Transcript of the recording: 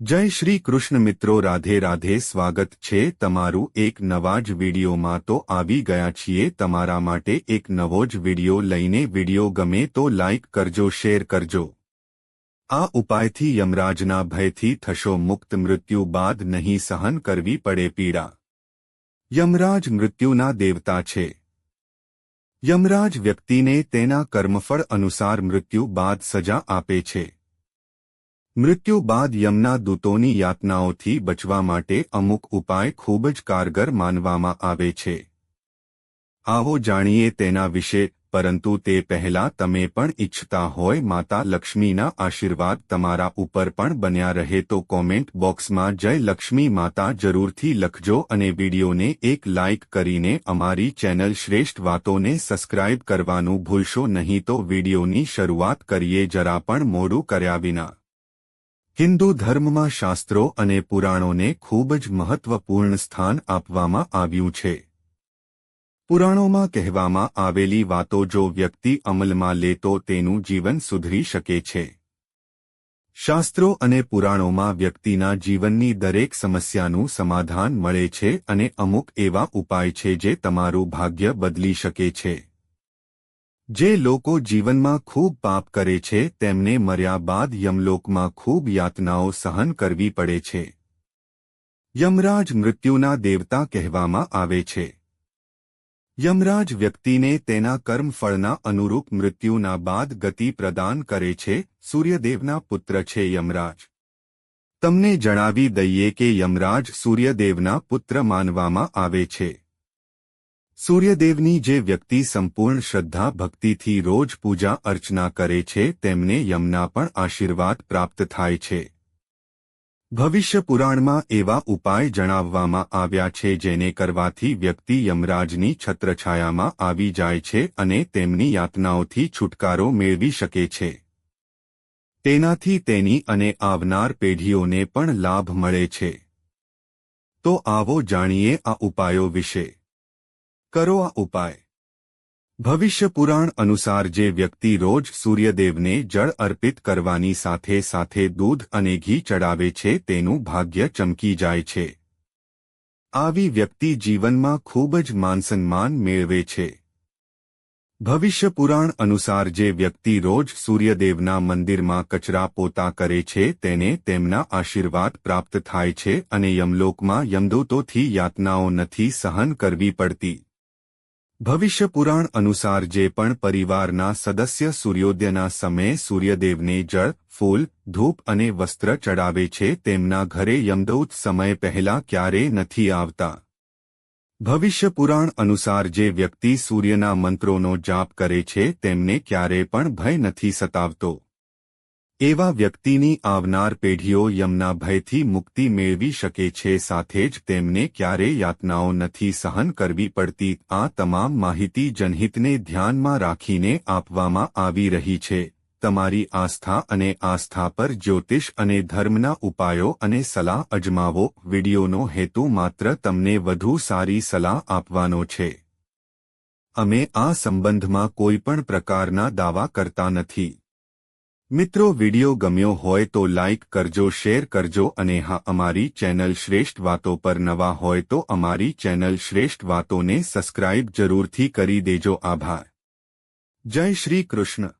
જય શ્રી કૃષ્ણ મિત્રો, રાધે રાધે સ્વાગત છે તમારું એક નવા જ વિડીયોમાં. તો આવી ગયા છીએ તમારા માટે એક નવો જ વીડિયો લઈને. વીડિયો ગમે તો લાઇક કરજો, શેર કરજો. આ ઉપાયથી યમરાજના ભયથી થશો મુક્ત, મૃત્યુ બાદ નહીં સહન કરવી પડે પીડા. યમરાજ મૃત્યુના દેવતા છે. યમરાજ વ્યક્તિને તેના કર્મફળ અનુસાર મૃત્યુ બાદ સજા આપે છે. મૃત્યુ બાદ યમના દૂતોની યાતનાઓથી બચવા માટે અમુક ઉપાય ખૂબ જ કારગર માનવામાં આવે છે. આવો જાણીએ તેના વિશે, પરંતુ તે પહેલા તમે પણ ઇચ્છતા હોય માતા લક્ષ્મીના આશીર્વાદ તમારા ઉપર પણ બન્યા રહે તો કોમેન્ટ બોક્સમાં જય લક્ષ્મી માતા જરૂરથી લખજો અને વિડીયોને એક લાઇક કરીને અમારી ચેનલ શ્રેષ્ઠ વાતોને સબસ્ક્રાઇબ કરવાનું ભૂલશો નહીં તો વિડીયોની શરૂઆત કરીએ જરા પણ મોડું કર્યા વિના. હિન્દુ ધર્મમાં શાસ્ત્રો અને પુરાણોને ખૂબ જ મહત્વપૂર્ણ સ્થાન આપવામાં આવ્યું છે. પુરાણોમાં કહેવામાં આવેલી વાતો જો વ્યક્તિ અમલમાં લે તો તેનું જીવન સુધરી શકે છે. શાસ્ત્રો અને પુરાણોમાં વ્યક્તિના જીવનની દરેક સમસ્યાનું સમાધાન મળે છે અને અમુક એવા ઉપાય છે જે તમારું ભાગ્ય બદલી શકે છે. જે લોકો જીવનમાં ખૂબ પાપ કરે છે, તેમને મર્યા બાદ યમલોકમાં ખૂબ યાતનાઓ સહન કરવી પડે છે. યમરાજ મૃત્યુના દેવતા કહેવામાં આવે છે. યમરાજ વ્યક્તિને તેના કર્મફળના અનુરૂપ મૃત્યુના બાદ ગતિ પ્રદાન કરે છે, સૂર્યદેવના પુત્ર છે યમરાજ. તમને જણાવી દઈએ કે યમરાજ સૂર્યદેવના પુત્ર માનવામાં આવે છે. સૂર્યદેવની જે વ્યક્તિ સંપૂર્ણ શ્રદ્ધા ભક્તિથી રોજ પૂજા અર્ચના કરે છે, તેમને યમના પણ આશીર્વાદ પ્રાપ્ત થાય છે. ભવિષ્ય પુરાણમાં એવા ઉપાય જણાવવામાં આવ્યા છે, જેને કરવાથી વ્યક્તિ યમરાજની છત્રછાયામાં આવી જાય છે અને તેમની યાતનાઓથી છુટકારો મેળવી શકે છે. તેનાથી તેની અને આવનાર પેઢીઓને પણ લાભ મળે છે. તો આવો જાણીએ આ ઉપાયો વિશે. કરો આ ઉપાય. ભવિષ્ય પુરાણ અનુસાર જે વ્યક્તિ રોજ સૂર્યદેવને જળ અર્પિત કરવાની સાથે સાથે દૂધ અને ઘી ચડાવે છે તેનું ભાગ્ય ચમકી જાય છે. આવી વ્યક્તિ જીવનમાં ખૂબ જ માનસન્માન મેળવે છે. ભવિષ્ય પુરાણ અનુસાર જે વ્યક્તિ રોજ સૂર્યદેવના મંદિરમાં કચરા પોતા કરે છે તેને તેમના આશીર્વાદ પ્રાપ્ત થાય છે અને યમલોકમાં યમદૂતોથી યાતનાઓ નથી સહન કરવી પડતી. ભવિષ્ય પુરાણ અનુસાર જે પણ પરિવારના સદસ્ય સૂર્યોદયના સમયે સૂર્યદેવને જળ, ફૂલ, ધૂપ અને વસ્ત્ર ચડાવે છે તેમના ઘરે યમદૌત સમય પહેલા ક્યારેય નથી આવતા. ભવિષ્ય પુરાણ અનુસાર જે વ્યક્તિ સૂર્યના મંત્રોનો જાપ કરે છે તેમને ક્યારે પણ ભય નથી સતાવતો. એવા વ્યક્તિની આવનાર પેઢીઓ યમના ભયથી મુક્તિ મેળવી શકે છે, સાથે જ તેમને ક્યારેય યાતનાઓ નથી સહન કરવી પડતી. આ તમામ માહિતી જનહિતને ધ્યાનમાં રાખીને આપવામાં આવી રહી છે. તમારી આસ્થા અને આસ્થા પર જ્યોતિષ અને ધર્મના ઉપાયો અને સલાહ અજમાવો. વિડિયોનો હેતુ માત્ર તમને વધુ સારી સલાહ આપવાનો છે. અમે આ સંબંધમાં કોઈપણ પ્રકારના દાવા કરતા નથી. મિત્રો વિડિયો ગમ્યો હોય તો લાઇક કરજો શેર કરજો અને હા, અમારી ચેનલ શ્રેષ્ઠ વાતો પર નવા હોય તો અમારી ચેનલ શ્રેષ્ઠ વાતોને સબસ્ક્રાઇબ જરૂરથી કરી દેજો. આભાર. જય શ્રી કૃષ્ણ.